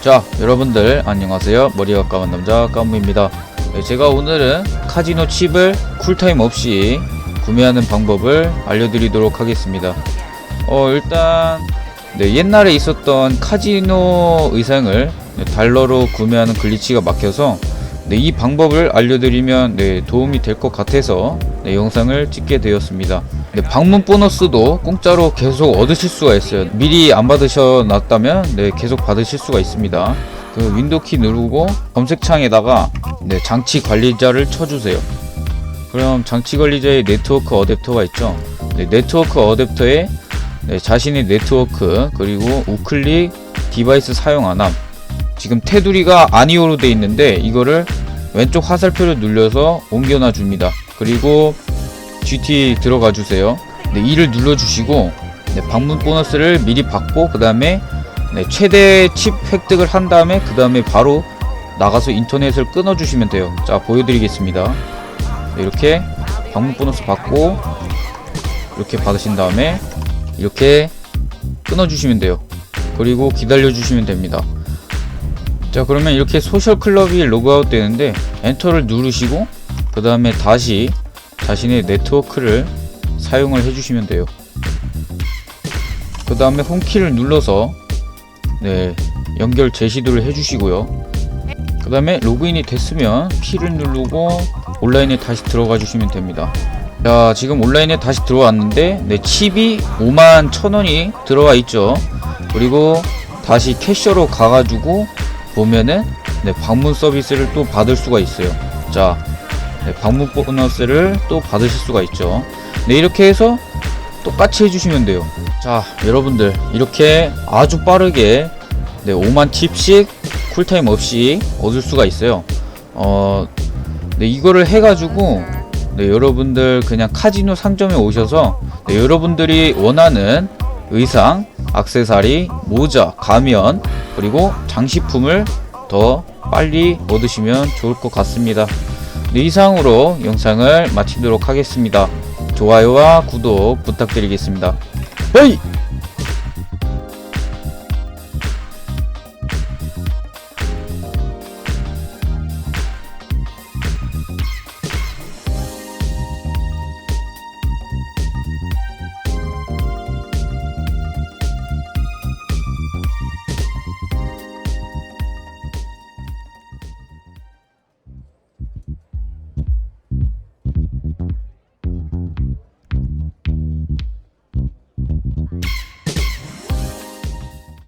자 여러분들 안녕하세요. 머리가 까만 남자 까무입니다. 네, 제가 오늘은 카지노 칩을 쿨타임 없이 구매하는 방법을 알려드리도록 하겠습니다. 어 일단 네, 옛날에 있었던 카지노 의상을 네, 달러로 구매하는 글리치가 막혀서 네, 이 방법을 알려드리면 네, 도움이 될 것 같아서 네, 영상을 찍게 되었습니다 네, 방문 보너스도 공짜로 계속 얻으실 수가 있어요. 미리 안 받으셔놨다면 네, 계속 받으실 수가 있습니다. 그 윈도우 키 누르고 검색창에다가 네, 장치 관리자를 쳐주세요. 그럼 장치 관리자의 네트워크 어댑터가 있죠. 네, 네트워크 어댑터에 네, 자신의 네트워크 그리고 우클릭 디바이스 사용 안함 지금 테두리가 아니오로 돼 있는데 이거를 왼쪽 화살표를 눌려서 옮겨놔 줍니다. 그리고 GT 들어가 주세요. 네, 이를 눌러 주시고 네, 방문 보너스를 미리 받고 그 다음에 네, 최대 칩 획득을 한 다음에 그 다음에 바로 나가서 인터넷을 끊어 주시면 돼요. 자 보여드리겠습니다. 네, 이렇게 방문 보너스 받고 이렇게 받으신 다음에 이렇게 끊어 주시면 돼요. 그리고 기다려 주시면 됩니다. 자 그러면 이렇게 소셜 클럽이 로그아웃 되는데 엔터를 누르시고 그 다음에 다시 자신의 네트워크를 사용을 해주시면 돼요. 그 다음에 홈키를 눌러서 네 연결 제시도를 해주시고요. 그 다음에 로그인이 됐으면 P를 누르고 온라인에 다시 들어가 주시면 됩니다. 자 지금 온라인에 다시 들어왔는데 네 칩이 5만 천 원이 들어와 있죠. 그리고 다시 캐셔로 가가지고 보면은 네 방문 서비스를 또 받을 수가 있어요. 자 네, 방문 보너스를 또 받으실 수가 있죠. 네, 이렇게 해서 똑같이 해주시면 돼요. 자, 여러분들, 이렇게 아주 빠르게 네, 5만 칩씩 쿨타임 없이 얻을 수가 있어요. 어, 네, 이거를 해가지고, 네, 여러분들 그냥 카지노 상점에 오셔서, 네, 여러분들이 원하는 의상, 악세사리, 모자, 가면, 그리고 장식품을 더 빨리 얻으시면 좋을 것 같습니다. 네, 이상으로 영상을 마치도록 하겠습니다. 좋아요와 구독 부탁드리겠습니다. 헤이!